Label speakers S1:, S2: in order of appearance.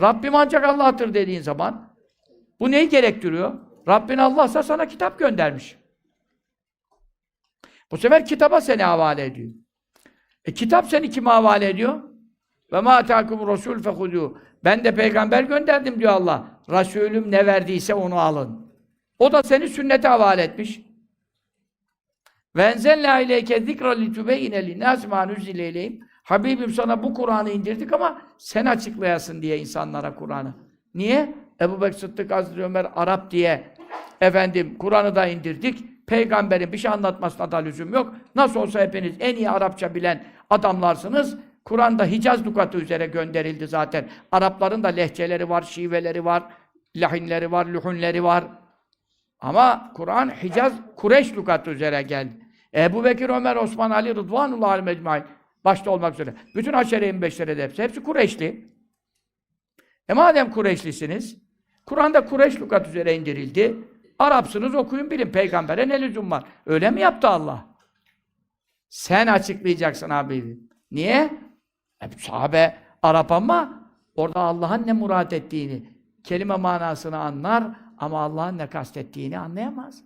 S1: Rabbim ancak Allah'tır dediğin zaman bu neyi gerektiriyor? Rabbin Allah'sa sana kitap göndermiş. Bu sefer kitaba seni havale ediyor. E kitap seni kime havale ediyor? Ve ma atakum rasul fehudu. Ben de peygamber gönderdim diyor Allah. Resulüm ne verdiyse onu alın. O da seni sünnete havale etmiş. Ve enzelna ileyke zikra litübeyne linnâs mâ nüzzile ileyhim. Habibim sana bu Kur'an'ı indirdik ama sen açıklayasın diye insanlara Kur'an'ı. Niye? Ebu Bekir Sıddık Hazreti Ömer Arap diye efendim Kur'an'ı da indirdik. Peygamberin bir şey anlatmasına da lüzum yok. Nasıl olsa hepiniz en iyi Arapça bilen adamlarsınız. Kur'an'da Hicaz lukatı üzere gönderildi zaten. Arapların da lehçeleri var, şiveleri var, lahinleri var, luhunleri var. Ama Kur'an Hicaz, Kureş lukatı üzere geldi. Ebu Bekir, Ömer, Osman, Ali, Rıdvanullah alim ecmaîn başta olmak üzere. Bütün haşere-i beşere de hepsi. Hepsi Kureyşli. E madem Kureyşlisiniz, Kur'an'da Kureyş lukat üzere indirildi. Arapsınız okuyun bilin. Peygambere ne lüzum var? Öyle mi yaptı Allah? Sen açıklayacaksın abi. Niye? E, sahabe Arap ama orada Allah'ın ne murat ettiğini, kelime manasını anlar ama Allah'ın ne kastettiğini anlayamaz.